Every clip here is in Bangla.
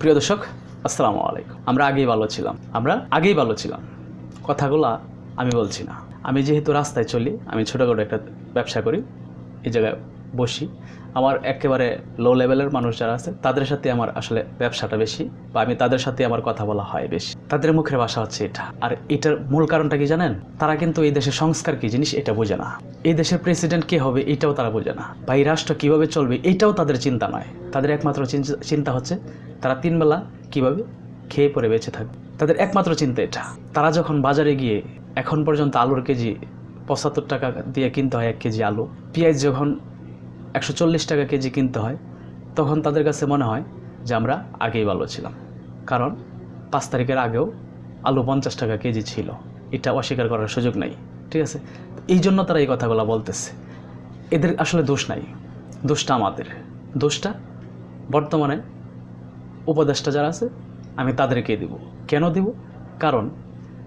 প্রিয় দর্শক, আসসালামু আলাইকুম। আমরা আগেই ভালো ছিলাম। আমরা আগেই ভালো ছিলাম। কথাগুলা আমি বলছি না। আমি যেহেতু রাস্তায় চলি, আমি ছোটোখাটো একটা ব্যবসা করি। এই জায়গায় বসি। আমার একেবারে লো লেভেলের মানুষ যারা আছে, তাদের সাথে আমার আসলে ব্যবসাটা বেশি বা আমি তাদের সাথে আমার কথা বলা হয় বেশি। তাদের মুখের ভাষা হচ্ছে এটা। আর এটার মূল কারণটা কি জানেন? তারা কিন্তু এই দেশের সংস্কার কি জিনিস এটা বোঝে না। এই দেশের প্রেসিডেন্ট কে হবে এটাও তারা বোঝে না। বা এই রাষ্ট্র কীভাবে চলবে এটাও তাদের চিন্তা নয়। তাদের একমাত্র চিন- চিন্তা হচ্ছে তারা তিনবেলা কীভাবে খেয়ে পরে বেঁচে থাকবে। তাদের একমাত্র চিন্তা এটা। তারা যখন বাজারে গিয়ে এখন পর্যন্ত আলুর কেজি পঁচাত্তর টাকা দিয়ে কিনতে হয় এক কেজি আলু, পেঁয়াজ যখন একশো চল্লিশ টাকা কেজি কিনতে হয়, তখন তাদের কাছে মনে হয় যে আমরা আগেই ভালো ছিলাম। কারণ পাঁচ তারিখের আগেও আলু পঞ্চাশ টাকা কেজি ছিল। এটা অস্বীকার করার সুযোগ নাই, ঠিক আছে? এই জন্য তারা এই কথাগুলো বলতেছে। এদের আসলে দোষ নাই, দোষটা আমাদের। দোষটা বর্তমানে উপদেষ্টা যারা আছে, আমি তাদেরকে দিব। কেন দিব? কারণ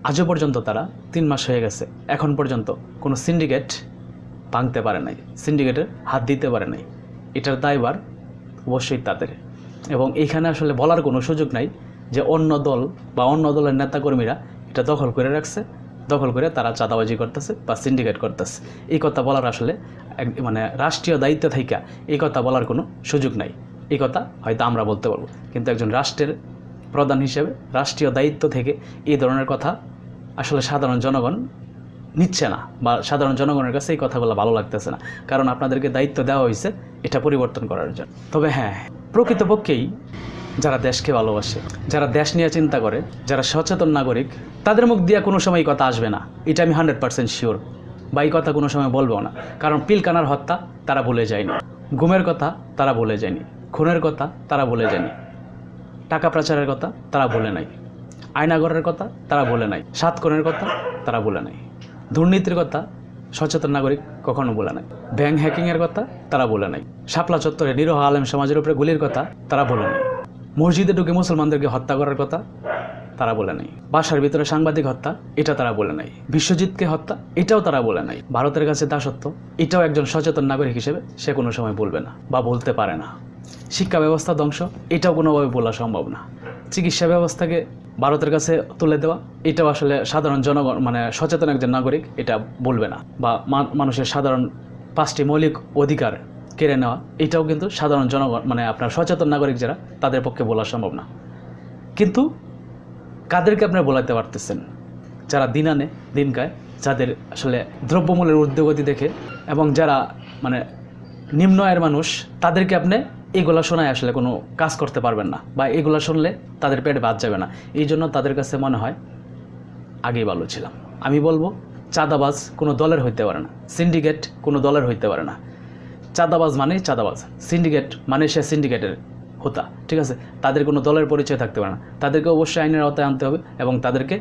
আজও পর্যন্ত তারা তিন মাস হয়ে গেছে। এখন পর্যন্ত কোনো সিন্ডিকেট ভাঙতে পারে নাই সিন্ডিকেটের হাত দিতে পারে নাই। এটার দায়ভার অবশ্যই তাদের। এবং এইখানে আসলে বলার কোনো সুযোগ নাই যে অন্য দল বা অন্য দলের নেতাকর্মীরা এটা দখল করে রাখছে, দখল করে তারা চাঁদাবাজি করতেছে বা সিন্ডিকেট করতেছে। এই কথা বলার আসলে মানে রাষ্ট্রীয় দায়িত্ব থাইকা এই কথা বলার কোনো সুযোগ নাই। এই কথা হয়তো আমরা বলতে পারব। কিন্তু একজন রাষ্ট্রের প্রধান হিসেবে রাষ্ট্রীয় দায়িত্ব থেকে এই ধরনের কথা আসলে সাধারণ জনগণ নিচ্ছে না বা সাধারণ জনগণের কাছে এই কথাগুলো ভালো লাগতেছে না। কারণ আপনাদেরকে দায়িত্ব দেওয়া হয়েছে এটা পরিবর্তন করার জন্য। তবে হ্যাঁ প্রকৃতপক্ষেই যারা দেশকে ভালোবাসে, যারা দেশ নিয়ে চিন্তা করে, যারা সচেতন নাগরিক, তাদের মুখ দিয়ে কোনো সময় কথা আসবে না। এটা আমি হান্ড্রেড পার্সেন্ট শিওর। বা এই কথা কোনো সময় বলব না। কারণ পিলকানার হত্যা তারা ভুলে যায়নি। গুমের কথা তারা বলে যায়নি। খুনের কথা তারা বলে যায়নি। টাকা পাচারের কথা তারা ভুলে নাই। আয়নাগরের কথা তারা ভুলে নাই। সাতকনের কথা তারা ভুলে নাই। দুর্নীতির কথা সচেতন নাগরিক কখনো বলে নাই। ব্যাংক হ্যাকিংয়ের কথা তারা বলে নাই। শাপলা চত্বরে নিরহ আলেম সমাজের উপরে গুলির কথা তারা বলে নাই। মসজিদে ঢুকে মুসলমানদেরকে হত্যা করার কথা তারা বলে নাই। বাসার ভিতরে সাংবাদিক হত্যা, এটা তারা বলে নাই। বিশ্বজিৎকে হত্যা, এটাও তারা বলে নাই। ভারতের কাছে দাসত্ব, এটাও একজন সচেতন নাগরিক হিসেবে সে কোনো সময় বলবে না বা বলতে পারে না। শিক্ষা ব্যবস্থা ধ্বংস, এটাও কোনোভাবে বলা সম্ভব না। চিকিৎসা ব্যবস্থাকে ভারতের কাছে তুলে দেওয়া, এটাও আসলে সাধারণ জনগণ মানে সচেতন একজন নাগরিক এটা বলবে না। বা মানুষের সাধারণ পাঁচটি মৌলিক অধিকার কেড়ে নেওয়া, এটাও কিন্তু সাধারণ জনগণ মানে আপনার সচেতন নাগরিক যারা, তাদের পক্ষে বলা সম্ভব না। কিন্তু কাদেরকে আপনি বলাতে পারতেছেন? যারা দিন আনে, দিন খায়, যাদের আসলে দ্রব্যমূল্যের ঊর্ধ্বগতি দেখে, এবং যারা মানে নিম্ন আয়ের মানুষ, তাদেরকে আপনি এগুলা শোনায় আসলে কোনো কাজ করতে পারবেন না বা এগুলা শুনলে তাদের পেটে বাদ যাবে না। এই জন্য তাদের কাছে মনে হয়, আগেই ভালো ছিলাম। আমি বলব, চাঁদাবাজ কোনো দলের হইতে পারে না। সিন্ডিকেট কোনো দলের হইতে পারে না। চাঁদাবাজ মানে চাঁদাবাজ। সিন্ডিকেট মানে সে সিন্ডিকেটের হোতা, ঠিক আছে? তাদের কোনো দলের পরিচয় থাকতে পারে না। তাদেরকে অবশ্যই আইনের আওতায় আনতে হবে এবং তাদেরকে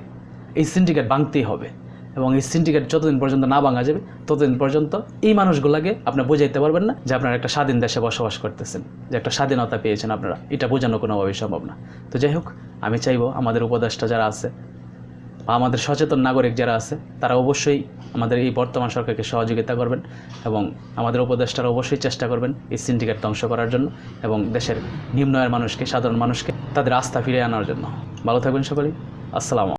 এই সিন্ডিকেট ভাঙতেই হবে। এবং এই সিন্ডিকেট যতদিন পর্যন্ত না ভাঙা যাবে, ততদিন পর্যন্ত এই মানুষগুলোকে আপনি বোঝাইতে পারবেন না যে আপনারা একটা স্বাধীন দেশে বসবাস করতেছেন, যে একটা স্বাধীনতা পেয়েছেন আপনারা। এটা বোঝানো কোনোভাবেই সম্ভব না। তো যাই হোক, আমি চাইব আমাদের উপদেষ্টা যারা আছে, বা আমাদের সচেতন নাগরিক যারা আছে, তারা অবশ্যই আমাদের এই বর্তমান সরকারকে সহযোগিতা করবেন এবং আমাদের উপদেষ্টারা অবশ্যই চেষ্টা করবেন এই সিন্ডিকেট ধ্বংস করার জন্য এবং দেশের নিম্নয়ের মানুষকে, সাধারণ মানুষকে তাদের আস্থা ফিরিয়ে আনার জন্য। ভালো থাকবেন সকলেই। আসসালামু